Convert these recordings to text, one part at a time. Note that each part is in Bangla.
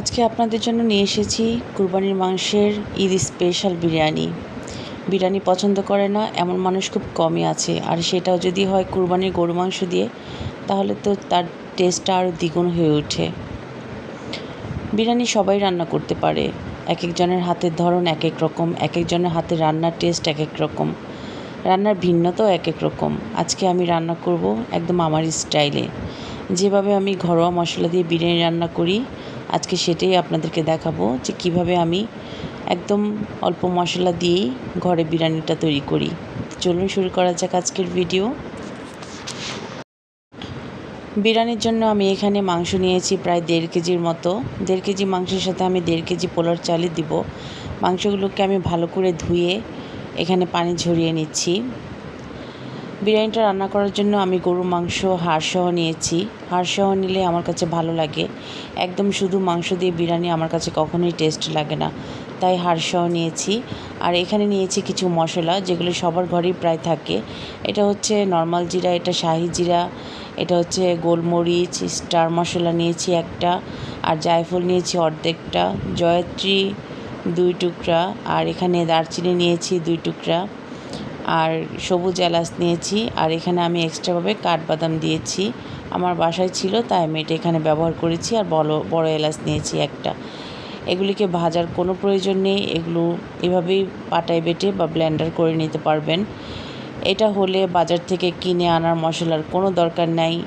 আজকে আপনাদের জন্য নিয়ে এসেছি কুরবানির মাংসের ঈদ স্পেশাল বিরিয়ানি। বিরিয়ানি পছন্দ করে না, এমন মানুষ খুব কমই আছে। আর সেটাও যদি হয় কুরবানির গরু মাংস দিয়ে, তাহলে তো তার টেস্টটা আরও দ্বিগুণ হয়ে ওঠে। বিরিয়ানি সবাই রান্না করতে পারে। এক একজনের হাতের ধরন এক এক রকম এক একজনের হাতের রান্নার টেস্ট এক এক রকম। রান্নার ভিন্নতাও এক এক রকম। আজকে আমি রান্না করব একদম আমার স্টাইলে যেভাবে আমি ঘরোয়া মশলা দিয়ে বিরিয়ানি রান্না করি আজকে সেটাই আপনাদেরকে দেখাবো যে কীভাবে আমি একদম অল্প মশলা দিয়েই ঘরে বিরিয়ানিটা তৈরি করি। চলুন শুরু করা যাক আজকের ভিডিও। বিরিয়ানির জন্য আমি এখানে মাংস নিয়েছি প্রায় দেড় কেজির মতো। দেড় কেজি মাংসের সাথে আমি দেড় কেজি পোলার চালই দিব। মাংসগুলোকে আমি ভালো করে ধুয়ে এখানে পানি ঝরিয়ে নিচ্ছি। বিরিয়ানিটা রান্না করার জন্য আমি গরুর মাংস, হাড়সহ নিয়েছি। হাড়সহ নিলে আমার কাছে ভালো লাগে। একদম শুধু মাংস দিয়ে বিরিয়ানি আমার কাছে কখনোই টেস্ট লাগে না। তাই হাড়সহ নিয়েছি। আর এখানে নিয়েছি কিছু মশলা, যেগুলো সবার ঘরেই প্রায় থাকে। এটা হচ্ছে নর্মাল জিরা, এটা শাহি জিরা, এটা হচ্ছে গোলমরিচ স্টার মশলা নিয়েছি একটা, আর জায়ফল নিয়েছি অর্ধেকটা, জয়ত্রী দুই টুকরা, আর এখানে দারচিনি নিয়েছি দুই টুকরা। আর সবুজ এলাচ নিয়েছি, আর এখানে আমি এক্সট্রাভাবে কাঠবাদাম দিয়েছি। আমার বাসায় ছিল, তাই আমি এটা এখানে ব্যবহার করেছি, আর বড় বড় এলাচ নিয়েছি একটা। এগুলিকে ভাজার কোনো প্রয়োজন নেই, এগুলো এভাবেই পাটায় বেটে বা ব্লেন্ডার করে নিতে পারবেন। এটা হলে বাজার থেকে কিনে আনার মশলার কোনো দরকার নাই।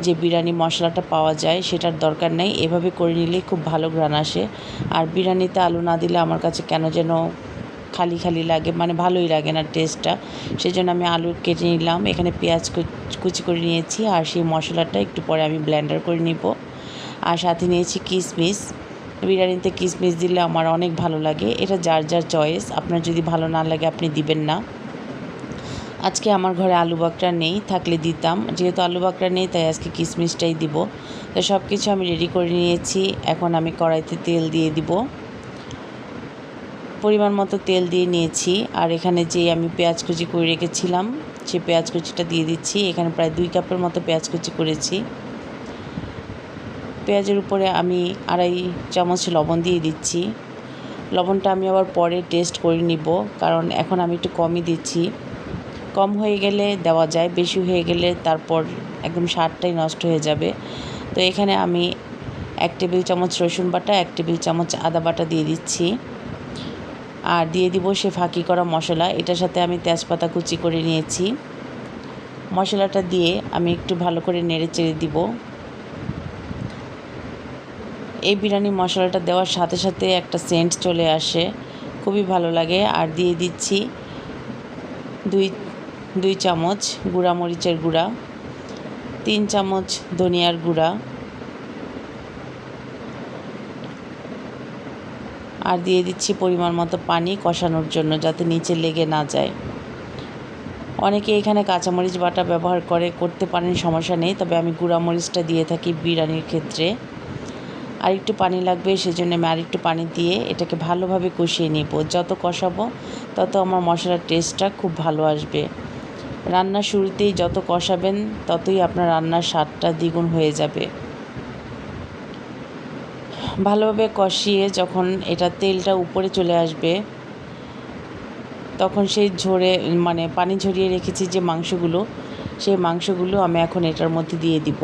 যে বিরিয়ানি মশলাটা পাওয়া যায়, সেটার দরকার নেই। এভাবে করে নিলে খুব ভালো ঘ্রাণ আসে। আর বিরিয়ানিতে আলু না দিলে আমার কাছে কেন যেন খালি খালি লাগে মানে ভালোই লাগে না টেস্টটা সেই জন্য আমি আলু কেটে নিলাম, এখানে পেঁয়াজ কুচি করে নিয়েছি, আর সেই মশলাটা একটু পরে আমি ব্লেন্ডার করে নিব। আর সাথে নিয়েছি কিশমিশ বিরিয়ানিতে কিশমিশ দিলে আমার অনেক ভালো লাগে, এটা যার যার চয়েস আপনার যদি ভালো না লাগে আপনি দিবেন না। আজকে আমার ঘরে আলু বাকরা নেই, থাকলে দিতাম, যেহেতু আলু বাকরা নেই, তাই আজকে কিশমিশটাই দিব। তো সব কিছু আমি রেডি করে নিয়েছি, এখন আমি কড়াইতে তেল দিয়ে দিব। পরিমাণ মতো তেল দিয়ে নিয়েছি। আর এখানে যে আমি পেঁয়াজ কুচি করে রেখেছিলাম, সে পেঁয়াজ কুচিটা দিয়ে দিচ্ছি। এখানে প্রায় দুই কাপের মতো পেঁয়াজ কুচি করেছি। পেঁয়াজের উপরে আমি আড়াই চামচ লবণ দিয়ে দিচ্ছি। লবণটা আমি আবার পরে টেস্ট করে নিব, কারণ এখন আমি একটু কমই দিচ্ছি। কম হয়ে গেলে দেওয়া যায়, বেশি হয়ে গেলে তারপর একদম স্বাদটাই নষ্ট হয়ে যাবে। তো এখানে আমি এক টেবিল চামচ রসুন বাটা, এক টেবিল চামচ আদা বাটা দিয়ে দিচ্ছি। আর দিয়ে দিব সে ফাঁকি করা মশলা। এটার সাথে আমি তেজপাতা কুচি করে নিয়েছি। মশলাটা দিয়ে আমি একটু ভালো করে নেড়ে চেড়ে দিব। এই বিরিয়ানি মশলাটা দেওয়ার সাথে সাথে একটা সেন্ট চলে আসে। খুবই ভালো লাগে। আর দিয়ে দিচ্ছি দুই দুই চামচ গুঁড়া মরিচের গুঁড়া, তিন চামচ ধনিয়ার গুঁড়া আর দিয়ে দিচ্ছি পরিমাণ মতো পানি কষানোর জন্য যাতে নিচে লেগে না যায়। অনেকে এখানে কাঁচামরিচ বাটা ব্যবহার করে, করতে পারেন, সমস্যা নেই, তবে আমি গুঁড়া মরিচটা দিয়ে থাকি বিরিয়ানির ক্ষেত্রে। আর একটু পানি লাগবে, সেজন্য আমি আর একটু পানি দিয়ে এটাকে ভালোভাবে কষিয়ে নেব। যত কষাবো, তত আমার মশলার টেস্টটা খুব ভালো আসবে। রান্নার শুরুতেই যত কষাবেন, ততই আপনার রান্নার স্বাদটা দ্বিগুণ হয়ে যাবে। ভালোভাবে কষিয়ে যখন এটা তেলটা উপরে চলে আসবে, তখন সেই ঝরে মানে পানি ঝরিয়ে রেখেছি যে মাংসগুলো, সেই মাংসগুলো আমি এখন এটার মধ্যে দিয়ে দিব।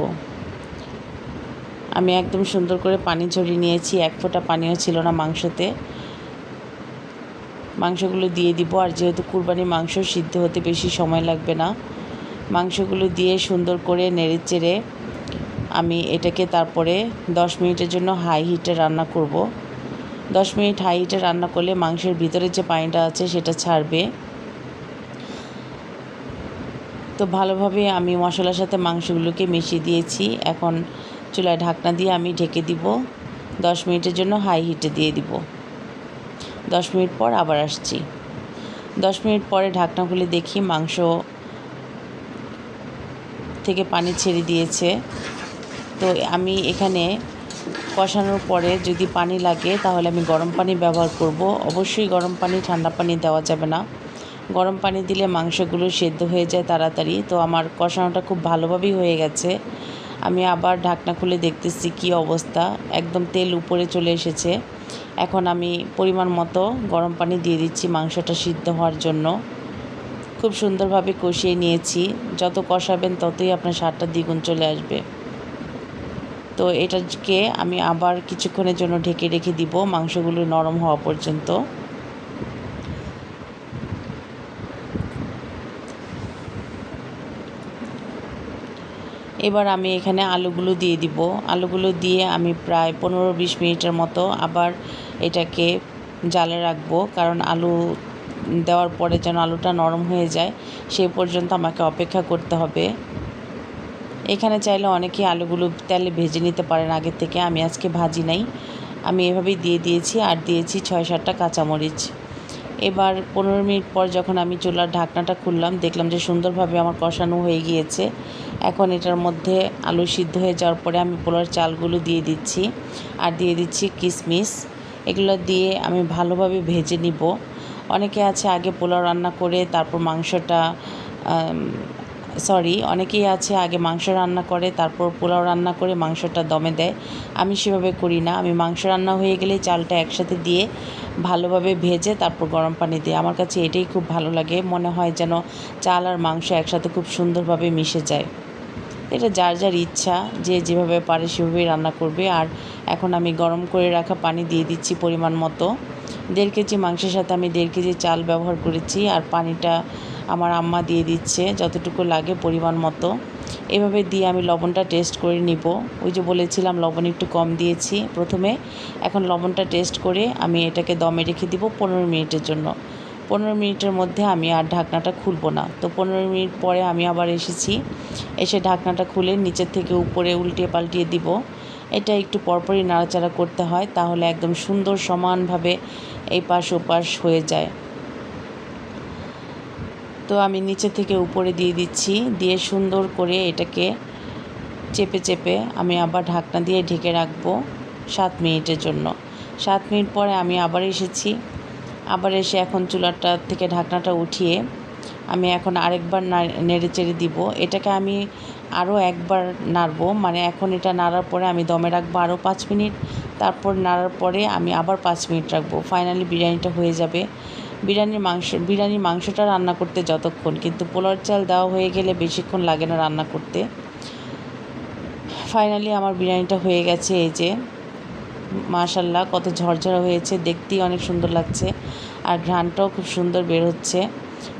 আমি একদম সুন্দর করে পানি ঝরিয়ে নিয়েছি, এক ফোঁটা পানিও ছিল না মাংসতে। মাংসগুলো দিয়ে দিব, আর যেহেতু কুরবানি মাংস সিদ্ধ হতে বেশি সময় লাগবে না, মাংসগুলো দিয়ে সুন্দর করে নেড়ে চেড়ে আমি এটাকে তারপরে দশ মিনিটের জন্য হাই হিটে রান্না করব। দশ মিনিট হাই হিটে রান্না করলে মাংসের ভিতরে যে পানিটা আছে সেটা ছাড়বে। তো ভালোভাবে আমি মশলার সাথে মাংসগুলোকে মিশিয়ে দিয়েছি। এখন চুলায় ঢাকনা দিয়ে আমি ঢেকে দিব। দশ মিনিটের জন্য হাই হিটে দিয়ে দিব। দশ মিনিট পর আবার আসছি। দশ মিনিট পরে ঢাকনা খুলে দেখি মাংস থেকে পানি ছেড়ে দিয়েছে। তো আমি এখানে কষানোর পরে যদি পানি লাগে, তাহলে আমি গরম পানি ব্যবহার করব। অবশ্যই গরম পানি, ঠান্ডা পানি দেওয়া যাবে না। গরম পানি দিলে মাংসগুলো সেদ্ধ হয়ে যায় তাড়াতাড়ি। তো আমার কষানোটা খুব ভালোভাবেই হয়ে গেছে। আমি আবার ঢাকনা খুলে দেখতেছি কি অবস্থা। একদম তেল উপরে চলে এসেছে। এখন আমি পরিমাণ মতো গরম পানি দিয়ে দিচ্ছি মাংসটা সিদ্ধ হওয়ার জন্য। খুব সুন্দরভাবে কষিয়ে নিয়েছি। যত কষাবেন, ততই আপনার স্বাদটা দ্বিগুণ চলে আসবে। তো এটাকে আমি আবার কিছুক্ষণের জন্য ঢেকে রেখে দিব, মাংসগুলো নরম হওয়া পর্যন্ত। এবার আমি এখানে আলুগুলো দিয়ে দিব। আলুগুলো দিয়ে আমি প্রায় পনেরো বিশ মিনিটের মতো আবার এটাকে জালে রাখব, কারণ আলু দেওয়ার পরে যেন আলুটা নরম হয়ে যায় সেই পর্যন্ত আমাকে অপেক্ষা করতে হবে। এখানে চাইলে অনেকেই আলুগুলো তেলে ভেজে নিতে পারেন আগে থেকে, আমি আজকে ভাজি নাই। আমি এভাবেই দিয়ে দিয়েছি আর দিয়েছি ছয় সাতটা কাঁচামরিচ। এবার পনেরো মিনিট পর যখন আমি চুলার ঢাকনাটা খুললাম, দেখলাম যে সুন্দরভাবে আমার কষানো হয়ে গিয়েছে। এখন এটার মধ্যে আলু সিদ্ধ হয়ে যাওয়ার পরে আমি পোলার চালগুলো দিয়ে দিচ্ছি আর দিয়ে দিচ্ছি কিশমিশ এগুলো দিয়ে আমি ভালোভাবে ভেজে নিব। অনেকে আছে আগে পোলাও রান্না করে তারপর মাংসটা সরি অনেকেই আছে আগে মাংস রান্না করে, তারপর পোলাও রান্না করে মাংসটা দমে দেয়। আমি সেভাবে করি না। আমি মাংস রান্না হয়ে গেলে চালটা একসাথে দিয়ে ভালোভাবে ভেজে তারপর গরম পানি দিয়ে। আমার কাছে এটাই খুব ভালো লাগে। মনে হয় যেন চাল আর মাংস একসাথে খুব সুন্দরভাবে মিশে যায়। এটা যার যার ইচ্ছা, যে যেভাবে পারে সেভাবেই রান্না করবে। আর এখন আমি গরম করে রাখা পানি দিয়ে দিচ্ছি পরিমাণ মতো। দেড় কেজি মাংসের সাথে আমি দেড় কেজি চাল ব্যবহার করেছি। আর পানিটা আমার আম্মা দিয়ে দিচ্ছে, যতটুকু লাগে পরিমাণ মতো। এভাবে দিয়ে আমি লবণটা টেস্ট করে নিব। ওই যে বলেছিলাম, লবণ একটু কম দিয়েছি। প্রথমে এখন লবণটা টেস্ট করে আমি এটাকে দমে রেখে দিব পনেরো মিনিটের জন্য। পনেরো মিনিটের মধ্যে আমি আর ঢাকনাটা খুলবো না। তো পনেরো মিনিট পরে আমি আবার এসেছি। এসে ঢাকনাটা খুলে নিচের থেকে উপরে উল্টিয়ে পাল্টিয়ে দিব। এটা একটু পরপরই নাড়াচাড়া করতে হয়, তাহলে একদম সুন্দর সমানভাবে এই পাশ ওপাশ হয়ে যায়। তো আমি নিচে থেকে উপরে দিয়ে দিচ্ছি, দিয়ে সুন্দর করে এটাকে চেপে চেপে আমি আবার ঢাকনা দিয়ে ঢেকে রাখব সাত মিনিটের জন্য। সাত মিনিট পরে আমি আবার এসেছি। আবার এসে এখন চুলাটা থেকে ঢাকনাটা উঠিয়ে আমি এখন আরেকবার নেড়ে চেড়ে দিব। এটাকে আমি আরও একবার নাড়বো মানে এখন এটা নাড়ার পরে আমি দমে রাখব আরও পাঁচ মিনিট। তারপর নাড়ার পরে আমি আবার পাঁচ মিনিট রাখব। ফাইনালি বিরিয়ানিটা হয়ে যাবে। বিরিয়ানির মাংস, বিরিয়ানির মাংসটা রান্না করতে যতক্ষণ, কিন্তু পোলার চাল দেওয়া হয়ে গেলে বেশিক্ষণ লাগে না রান্না করতে। ফাইনালি আমার বিরিয়ানিটা হয়ে গেছে, এই যে, মাশাল্লাহ কত ঝরঝরা হয়েছে, দেখতেই অনেক সুন্দর লাগছে, আর ঘ্রানটাও খুব সুন্দর বের হচ্ছে।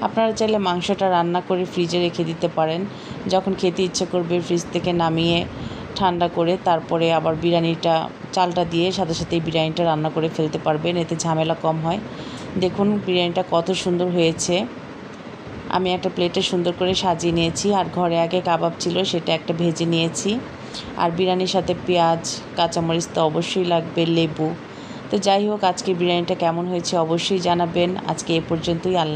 আপনারা চাইলে মাংসটা রান্না করে ফ্রিজে রেখে দিতে পারেন, যখন খেতে ইচ্ছে করবে ফ্রিজ থেকে নামিয়ে ঠান্ডা করে তারপরে আবার বিরিয়ানিটা, চালটা দিয়ে সাথে সাথেই বিরিয়ানিটা রান্না করে ফেলতে পারবেন, এতে ঝামেলা কম হয়। দেখুন বিরিয়ানিটা কত সুন্দর হয়েছে। আমি একটা প্লেটে সুন্দর করে সাজিয়ে নিয়েছি। আর ঘরে আগে কাবাব ছিল, সেটা একটা ভেজে নিয়েছি। আর বিরিয়ানির সাথে পেঁয়াজ, কাঁচামরিচ তো অবশ্যই লাগবে, লেবু। তো যাই হোক আজকে বিরিয়ানিটা কেমন হয়েছে অবশ্যই জানাবেন। আজকে এ পর্যন্তই, আল্লাহ